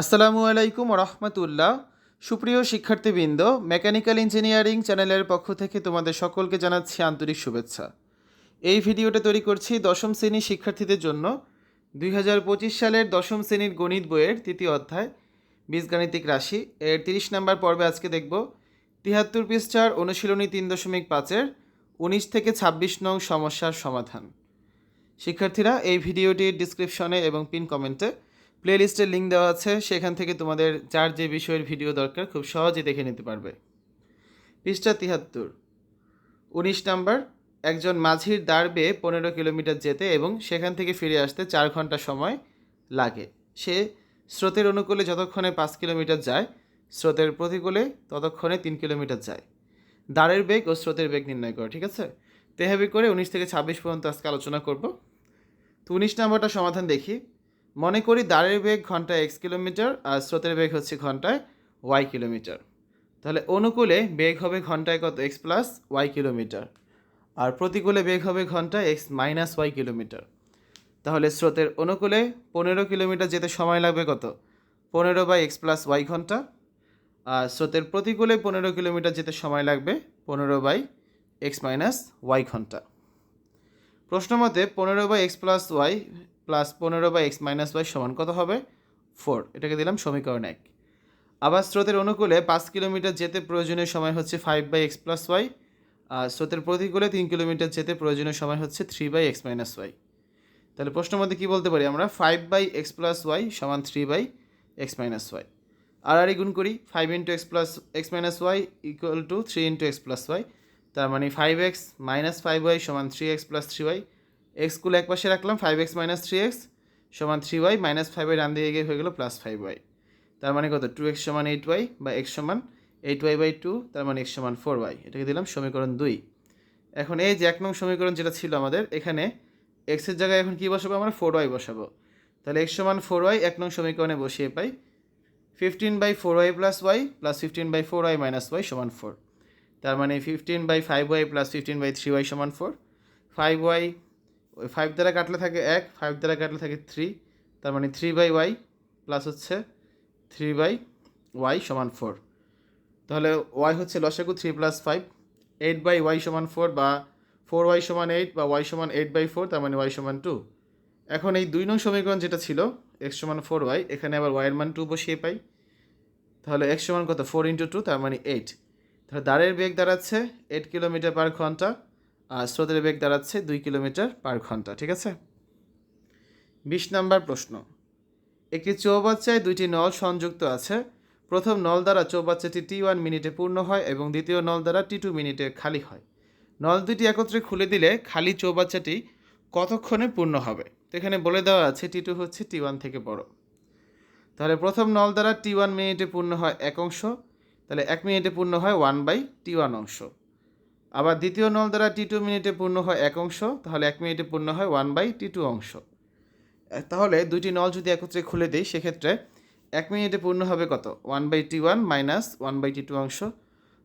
আসসালামু আলাইকুম রহমতুল্লাহ সুপ্রিয় শিক্ষার্থীবৃন্দ, মেকানিক্যাল ইঞ্জিনিয়ারিং চ্যানেলের পক্ষ থেকে তোমাদের সকলকে জানাচ্ছি আন্তরিক শুভেচ্ছা। এই ভিডিওটা তৈরি করছি দশম শ্রেণির শিক্ষার্থীদের জন্য। দুই হাজার পঁচিশ সালের দশম শ্রেণির গণিত বইয়ের তৃতীয় অধ্যায়, বীজগাণিতিক রাশি। এর তিরিশ নম্বর পর্বে আজকে দেখব তিয়াত্তর পৃষ্ঠার অনুশীলনী তিন দশমিক পাঁচের উনিশ থেকে ছাব্বিশ নং সমস্যার সমাধান। শিক্ষার্থীরা, এই ভিডিওটির ডিসক্রিপশনে এবং পিন কমেন্টে প্লেলিস্টের লিঙ্ক দেওয়া আছে, সেখান থেকে তোমাদের যার যে বিষয়ের ভিডিও দরকার, খুব সহজেই দেখে নিতে পারবে। পৃষ্ঠা তিহাত্তর উনিশ নাম্বার, একজন মাঝির দাঁড় বেয়ে পনেরো কিলোমিটার যেতে এবং সেখান থেকে ফিরে আসতে চার ঘণ্টা সময় লাগে। সে স্রোতের অনুকূলে যতক্ষণে পাঁচ কিলোমিটার যায়, স্রোতের প্রতিকূলে ততক্ষণে তিন কিলোমিটার যায়। দাঁড়ের বেগ ও স্রোতের বেগ নির্ণয় করো, ঠিক আছে? তেহাবি করে উনিশ থেকে ছাব্বিশ পর্যন্ত আজকে আলোচনা করব। তো উনিশ নম্বরটা সমাধান দেখি। মনে করি দাঁড়ের বেগ ঘন্টায় এক্স কিলোমিটার আর স্রোতের বেগ হচ্ছে ঘন্টায় ওয়াই কিলোমিটার। তাহলে অনুকূলে বেগ হবে ঘন্টায় কত এক্স প্লাস ওয়াই কিলোমিটার আর প্রতিকূলে বেগ হবে ঘন্টায় এক্স মাইনাস ওয়াই কিলোমিটার। তাহলে স্রোতের অনুকূলে পনেরো কিলোমিটার যেতে সময় লাগবে কত? পনেরো বাই এক্স প্লাস ওয়াই ঘণ্টা। আর স্রোতের প্রতিকূলে পনেরো কিলোমিটার যেতে সময় লাগবে পনেরো বাই এক্স মাইনাস ওয়াই ঘণ্টা। প্রশ্ন মতে পনেরো by x plus y plus পনেরো বাই এক্স মাইনাস ওয়াই সমান কত হবে? ফোর এটাকে দিলাম সমীকরণ এক। আবার স্রোতের অনুকূলে পাঁচ কিলোমিটার যেতে প্রয়োজনীয় সময় হচ্ছে five by x plus y আর স্রোতের প্রতিকূলে তিন কিলোমিটার যেতে প্রয়োজনীয় সময় হচ্ছে three by x minus y তাহলে প্রশ্ন মধ্যে কী বলতে পারি আমরা? Five by x plus y সমান three by x minus y আর আর গুণ করি five into x plus x minus y equal to three into x plus y তার মানে five x minus five y সমান three x plus three y এক্সগুলো এক পাশে রাখলাম five x minus three x সমান থ্রি ওয়াই মাইনাস ফাইভের ডান দিকে গিয়ে হয়ে গেলো প্লাস ফাইভ ওয়াই তার মানে কত? টু এক্স সমান এইট ওয়াই বা এক্স সমান এইট ওয়াই বাই টু তার মানে এক্স সমান ফোর ওয়াই এটাকে দিলাম সমীকরণ দুই। এখন এই যে এক নং সমীকরণ যেটা ছিল আমাদের, এখানে এক্সের জায়গায় এখন কী বসাবো? আমরা ফোর ওয়াই বসাবো। তাহলে এক্স সমান ফোর ওয়াই এক নং সমীকরণে বসিয়ে পাই। Fifteen by four y plus y plus fifteen by four y minus y সমান ফোর তার মানে fifteen by five y plus fifteen by three y সমান ফোর ফাইভ ওয়াই ওই ফাইভ দ্বারা কাটলে থাকে এক ফাইভ দ্বারা কাটলে থাকে থ্রি তার মানে থ্রি বাই ওয়াই প্লাস হচ্ছে থ্রি বাই ওয়াই সমান ফোর তাহলে ওয়াই হচ্ছে লসাগু three plus five eight by y সমান ফোর বা ফোর ওয়াই সমান এইট বা ওয়াই সমান এইট বাই ফোর তার মানে ওয়াই সমান টু এখন এই দুই নং সমীকরণ যেটা ছিল এক্স সমান ফোর ওয়াই এখানে আবার ওয়াইয়ের মান টু বসিয়ে পাই। তাহলে এক্স সমান কত? ফোর ইন্টু টু তার মানে এইট তাহলে দাঁড়ের বেগ দাঁড়াচ্ছে এইট কিলোমিটার পার ঘণ্টা। স্রোতের বেগ দাঁড়াচ্ছে দুই কিলোমিটার পার ঘণ্টা, ঠিক আছে? বিশ নাম্বার প্রশ্ন। একটি চৌবাচ্চায় দুইটি নল সংযুক্ত আছে। প্রথম নল দ্বারা চৌবাচ্চাটি টি ওয়ান মিনিটে পূর্ণ হয় এবং দ্বিতীয় নল দ্বারা টি টু মিনিটে খালি হয়। নল দুটি একত্রে খুলে দিলে খালি চৌবাচ্চাটি কতক্ষণে পূর্ণ হবে? এখানে বলে দেওয়া আছে টি টু হচ্ছে টি ওয়ান থেকে বড়। তাহলে প্রথম নল দ্বারা টি ওয়ান মিনিটে পূর্ণ হয় এক অংশ, তাহলে এক মিনিটে পূর্ণ হয় ওয়ান বাই টি ওয়ান অংশ। আবার দ্বিতীয় নল দ্বারা টি টু মিনিটে পূর্ণ হয় এক অংশ, তাহলে এক মিনিটে পূর্ণ হয় ওয়ান বাই টি টু অংশ। তাহলে দুইটি নল যদি একত্রে খুলে দিই, সেক্ষেত্রে এক মিনিটে পূর্ণ হবে কত? One by t one minus one by t two অংশ।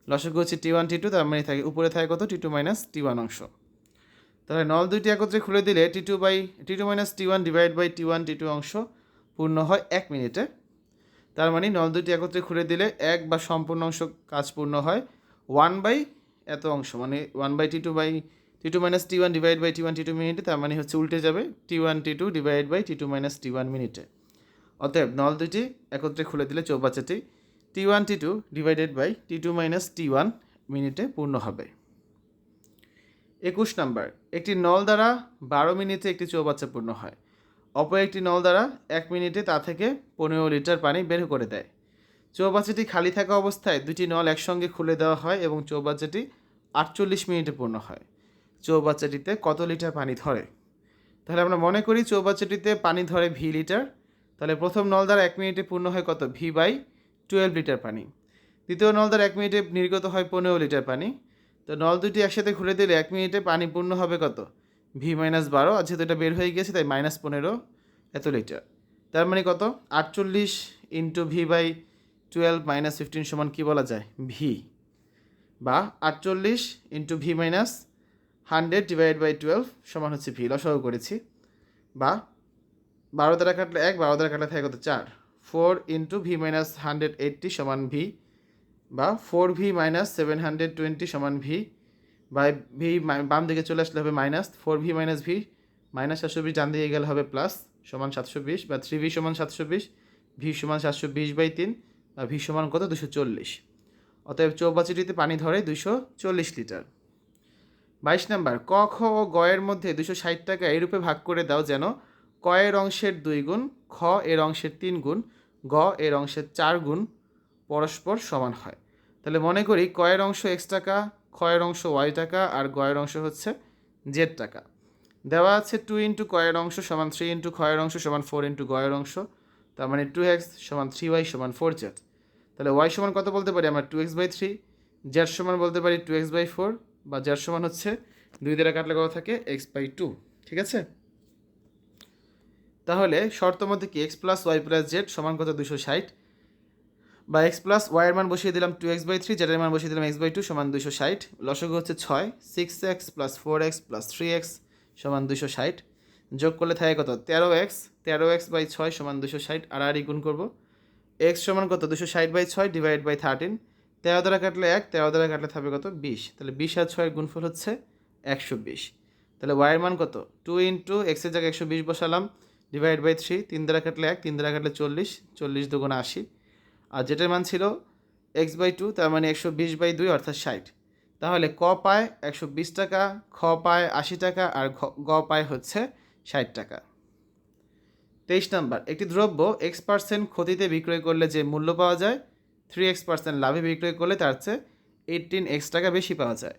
লসক হচ্ছে টি ওয়ান টি টু তার মানে থাকে, উপরে থাকে কত? T two minus t one অংশ। তাহলে নল দুইটি একত্রে খুলে দিলে t two by t two minus t one divide by t one t two অংশ পূর্ণ হয় এক মিনিটে। তার মানে নল দুইটি একত্রে খুলে দিলে এক বা সম্পূর্ণ অংশ কাজ পূর্ণ হয় ওয়ান বাই এত অংশ মানে one by t two by t two minus t one divide by t one t two মিনিটে তার মানে হচ্ছে উল্টে যাবে t one t two divide by t two minus t one মিনিটে অতএব নল দুইটি একত্রে খুলে দিলে চৌবাচ্চাটি t one t two divided by t two minus t one মিনিটে পূর্ণ হবে। একুশ নাম্বার, একটি নল দ্বারা বারো মিনিটে একটি চৌবাচ্চা পূর্ণ হয়। অপর একটি নল দ্বারা এক মিনিটে তা থেকে পনেরো লিটার পানি বের করে দেয়। চৌবাচ্চাটি খালি থাকা অবস্থায় দুটি নল একসঙ্গে খুলে দেওয়া হয় এবং চৌবাচ্চাটি আটচল্লিশ মিনিটে পূর্ণ হয়। চৌবাচ্চাটিতে কত লিটার পানি ধরে? তাহলে আমরা মনে করি চৌবাচ্চাটিতে পানি ধরে ভি লিটার। তাহলে প্রথম নল দ্বারা এক মিনিটে পূর্ণ হয় কত? ভি বাই টুয়েলভ লিটার পানি। দ্বিতীয় নল দ্বারা এক মিনিটে নির্গত হয় পনেরো লিটার পানি। তো নল দুটি একসাথে খুলে দিলে এক মিনিটে পানি পূর্ণ হবে কত? ভি মাইনাস বারো। আর যেহেতু এটা বের হয়ে গিয়েছে, তাই মাইনাস পনেরো এত লিটার। তার মানে কত? আটচল্লিশ into v by twelve minus fifteen সমান কী বলা যায়? ভি বা আটচল্লিশ into v minus hundred divide by twelve সমান হচ্ছে ভি লসাগু করেছি। বা বারো দ্বারা কাটলে এক, বারো দ্বারা কাটলে থাকে কত? চার। Four into v minus hundred eighty সমান ভি বা four v minus seven hundred twenty সমান ভি বাই ভি বাম দিকে চলে আসলে হবে minus four v minus v minus সাতশো বিশ, ডান দিকে গেলে হবে প্লাস সমান সাতশো বিশ বা থ্রি ভি সমান সাতশো বিশ ভি সমান সাতশো বিশ বাই তিন বা ভি সমান কত? দুশো চল্লিশ। অতএব চৌবাচিটিতে পানি ধরে দুশো চল্লিশ লিটার। বাইশ নাম্বার, ক, খ ও গয়ের মধ্যে দুশো ষাট টাকা এরূপে ভাগ করে দাও যেন ক এর অংশের দুই গুণ, খ এর অংশের তিন গুণ, গ এর অংশের চার গুণ পরস্পর সমান হয়। তাহলে মনে করি কয়ের অংশ এক্স টাকা, ক্ষয়ের অংশ ওয়াই টাকা আর গয়ের অংশ হচ্ছে জেড টাকা। দেওয়া আছে টু ইন্টু কয়ের অংশ সমান থ্রি ইন্টু ক্ষয়ের অংশ সমান ফোর ইন্টু গয়ের অংশ। তার মানে টু এক্স সমান থ্রি ওয়াই সমান ফোর জেড তাহলে ওয়াই সমান কত বলতে পারি আমরা two x by three z সমান বলতে পারি টু এক্স বাই ফোর বা জেড সমান হচ্ছে দুই দ্বারা কাটলে কত থাকে? এক্স বাই টু ঠিক আছে? তাহলে শর্ত মধ্যে কি x plus y plus z সমান কত? দুশো ষাট। বা এক্স প্লাস ওয়াইয়ের মান বসিয়ে দিলাম টু এক্স বাই থ্রি জেডের মান বসিয়ে দিলাম এক্স বাই টু সমান দুশো ষাট। লসগু হচ্ছে ছয় six x plus four x plus three x সমান দুশো ষাট। যোগ করলে থাকে কত? তেরো এক্স তেরো এক্স বাই ছয় সমান দুশো ষাট আর আর গুণ করব। এক্স সমান কত? দুশো ষাট বাই ছয় ডিভাইড বাই থার্টিন তেরো দ্বারা কাটলে এক, তেরো দ্বারা কাটলে থাকবে কত? বিশ। তাহলে বিশ আর ছয়ের গুণফল হচ্ছে একশো বিশ। তাহলে ওয়াইয়ের মান কত? টু ইন্টু এক্সের জায়গায় একশো বিশ বসালাম ডিভাইড বাই থ্রি তিন দ্বারা কাটলে এক, তিন দ্বারা কাটলে চল্লিশ চল্লিশ দুগুণ আশি। আর যেটার মান ছিল এক্স বাই টু তার মানে একশো বিশ বাই দুই অর্থাৎ ষাট। তাহলে ক পায়? একশো বিশ টাকা, খ পায় আশি টাকা, আর ঘ- গ পায় হচ্ছে ষাট টাকা। তেইশ নাম্বার, একটি দ্রব্য এক্স পার্সেন্ট ক্ষতিতে বিক্রয় করলে যে মূল্য পাওয়া যায় থ্রি এক্স পার্সেন্ট লাভে বিক্রয় করলে তার চেয়ে এইটিন এক্স টাকা বেশি পাওয়া যায়।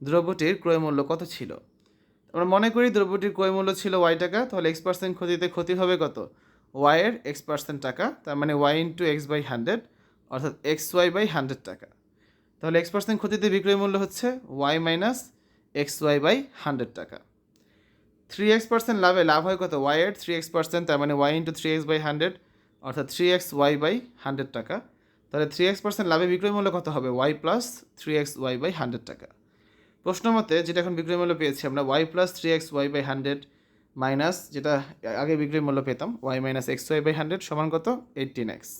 দ্রব্যটির ক্রয় মূল্য কত ছিল? আমরা মনে করি দ্রব্যটির ক্রয় মূল্য ছিল ওয়াই টাকা, তাহলে এক্স পার্সেন্ট ক্ষতিতে ক্ষতি হবে কত? ওয়াইয়ের এক্স পার্সেন্ট টাকা, তার মানে y into x by hundred অর্থাৎ এক্স ওয়াই বাই হান্ড্রেড টাকা। তাহলে এক্স পার্সেন্ট ক্ষতিতে বিক্রয় মূল্য হচ্ছে y minus x y by hundred টাকা। থ্রি এক্স পার্সেন্ট লাভে লাভ হয় কত? ওয়াই এর থ্রি এক্স পার্সেন্ট তার মানে y into three x by hundred অর্থাৎ three x y by hundred টাকা। তাহলে থ্রি এক্স পার্সেন্ট লাভে বিক্রয় মূল্য কত হবে? Y plus three x y by hundred টাকা। প্রশ্ন মতে, যেটা এখন বিক্রয় মূল্য পেয়েছি আমরা y plus three x y by hundred minus যেটা আগে বিক্রয় মূল্য পেতাম y minus x y by hundred সমান কত? এইটিন এক্স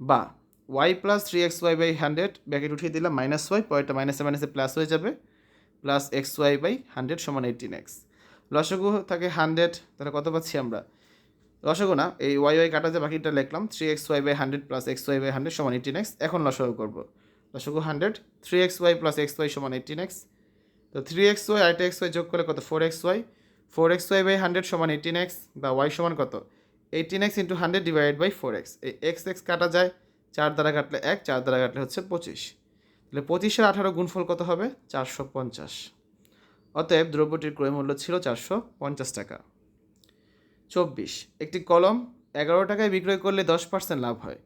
বা y plus three x y by hundred bracket উঠিয়ে দিলাম মাইনাস ওয়াই পরেরটা মাইনাসে মাইনাসে প্লাস হয়ে যাবে plus x y by hundred সমান এইটিন এক্স লসগু থাকে হান্ড্রেড, তাহলে কত পাচ্ছি আমরা? লসগু না, এই ওয়াই ওয়াই কাটা যে বাকিটা লিখলাম three x y by hundred plus x y by hundred সমান এইটিন এক্স এখন লসগু করব। লসগু hundred three x y plus x y সমান এইটিন এক্স তো থ্রি এক্স ওয়াই আইটা এক্স ওয়াই যোগ করলে কত? Four x y four x y by hundred সমান এইটিন এক্স বা ওয়াই সমান কত? Eighteen x into hundred divide by four x এই এক্স এক্স কাটা যায়, চার দ্বারা কাটলে এক, চার দ্বারা কাটলে হচ্ছে পঁচিশ। তাহলে পঁচিশের আঠারো গুণফল কত হবে? চারশো পঞ্চাশ। অতএব দ্রব্যটির ক্রয় মূল্য ছিল চারশো পঞ্চাশ টাকা। চব্বিশ, একটি কলম এগারো টাকায় বিক্রয় করলে দশ পার্সেন্ট লাভ হয়।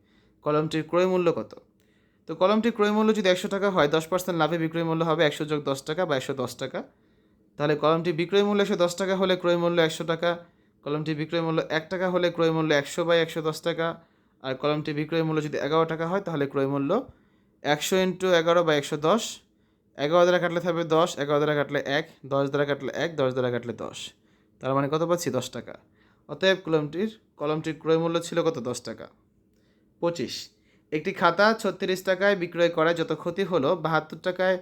কলমটির ক্রয় মূল্য কত? তো কলমটির ক্রয় মূল্য যদি একশো টাকা হয়, দশ পার্সেন্ট লাভে বিক্রয় মূল্য হবে একশো যোগ দশ টাকা বা একশো দশ টাকা। তাহলে কলমটি বিক্রয় মূল্য একশো দশ টাকা হলে ক্রয় মূল্য একশো টাকা, কলমটি বিক্রয় মূল্য এক টাকা হলে ক্রয় মূল্য একশো বাই একশো দশ টাকা, আর কলমটি বিক্রয় মূল্য যদি এগারো টাকা হয়, তাহলে ক্রয় মূল্য একশো ইন্টু এগারো বা একশো দশ এগারো দ্বারা কাটলে থাকবে দশ, এগারো দ্বারা কাটলে এক, দশ দ্বারা কাটলে এক, দশ দ্বারা কাটলে দশ। তার মানে কত পাচ্ছি? দশ টাকা। অতএব কলমটির কলমটির ক্রয় মূল্য ছিল কত? দশ টাকা। পঁচিশ। একটি খাতা ছত্রিশ টাকায় বিক্রয় করায় যত ক্ষতি হলো, বাহাত্তর টাকায়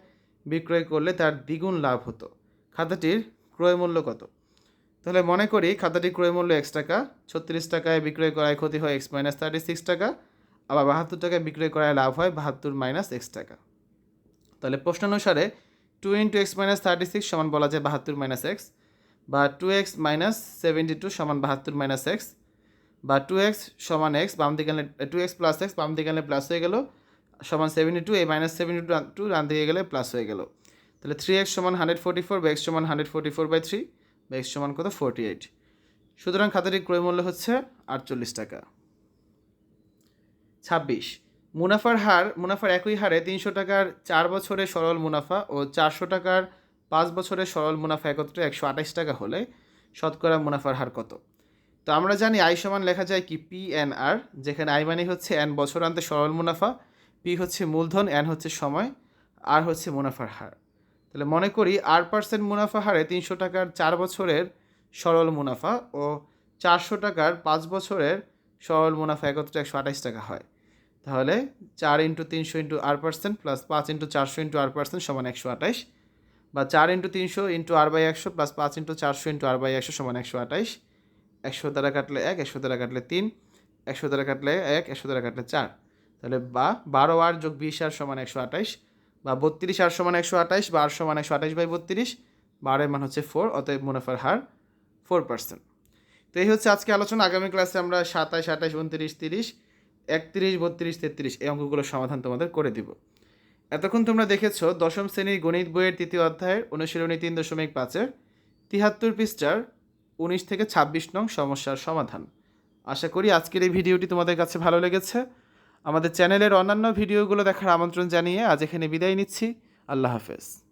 বিক্রয় করলে তার দ্বিগুণ লাভ হতো। খাতাটির ক্রয় মূল্য কত? তাহলে মনে করি খাতাটির ক্রয় মূল্য এক্স টাকা, ছত্রিশ টাকায় বিক্রয় করায় ক্ষতি হয় এক্স মাইনাস থার্টি সিক্স টাকা, আবার বাহাত্তর টাকায় বিক্রয় করায় লাভ হয় বাহাত্তর মাইনাস এক্স টাকা। তাহলে প্রশ্ন অনুসারে two into x minus thirty six সমান বলা যায় বাহাত্তর মাইনাস এক্স, বা two x minus seventy two সমান বাহাত্তর মাইনাস এক্স, বা টু এক্স সমান এক্স, বাম দিকে টু এক্স প্লাস এক্স, বাম দিকে প্লাস হয়ে গেল, সমান সেভেন্টি টু, এই মাইনাস সেভেন্টি টু টু ডান দিকে গেলে প্লাস হয়ে গেল। তাহলে থ্রি এক্স সমান হান্ড্রেড ফোর্টি ফোর, বা এক্স সমান hundred forty four by three, বা এক্স সমান কত? Forty eight. সুতরাং খাতাটির ক্রয় মূল্য হচ্ছে আটচল্লিশ টাকা। ছাব্বিশ। মুনাফার হার, মুনাফার একই হারে তিনশো টাকার চার বছরের সরল মুনাফা ও চারশো টাকার পাঁচ বছরের সরল মুনাফা একত্রে একশো আঠাশ টাকা হলে শতকরা মুনাফার হার কত? তো আমরা জানি আই সমান লেখা যায় কি? পি এন আর, যেখানে আই মানে হচ্ছে এন বছরান্তে সরল মুনাফা, পি হচ্ছে মূলধন, এন হচ্ছে সময়, আর হচ্ছে মুনাফার হার। তাহলে মনে করি আর পার্সেন্ট মুনাফা হারে তিনশো টাকার চার বছরের সরল মুনাফা ও চারশো টাকার পাঁচ বছরের সরল মুনাফা একত্রে একশো আঠাশ টাকা হয়। তাহলে চার ইন্টু তিনশো ইন্টু আর পার্সেন্ট প্লাস পাঁচ ইন্টু চারশো ইন্টু আর পার্সেন্ট সমান একশো আঠাইশ। বা চার ইন্টু তিনশো ইন্টু আর বাই একশো প্লাস পাঁচ ইন্টু চারশো ইন্টু আর বাই একশো সমান একশো আঠাশ একশো দ্বারা কাটলে এক, একশো দ্বারা কাটলে তিন, একশো দ্বারা কাটলে এক, একশো দ্বারা কাটলে চার। তাহলে বা বারো আর যোগ বিশ আর সমান একশো আঠাশ বা বত্রিশ আর সমান একশো আঠাইশ, বা আর সমান একশো আঠাশ বাই বত্রিশ। বারের মান হচ্ছে ফোর অতএব মুনাফার হার ফোর পার্সেন্ট তো এই হচ্ছে আজকে আলোচনা। আগামী ক্লাসে আমরা সাতাশ আঠাশ উনত্রিশ, তিরিশ একত্রিশ, বত্রিশ, তেত্রিশ এই অঙ্কগুলোর সমাধান তোমাদের করে দিব। এতক্ষণ তোমরা দেখেছ দশম শ্রেণির গণিত বইয়ের তৃতীয় অধ্যায়ের অনুশীলনী তিন দশমিক পাঁচের তিহাত্তর পৃষ্ঠার উনিশ থেকে ছাব্বিশ নং সমস্যার সমাধান। আশা করি আজকের এই ভিডিওটি তোমাদের কাছে ভালো লেগেছে। আমাদের চ্যানেলের অন্যান্য ভিডিওগুলো দেখার আমন্ত্রণ জানিয়ে আজ এখানে বিদায় নিচ্ছি। আল্লাহ হাফেজ।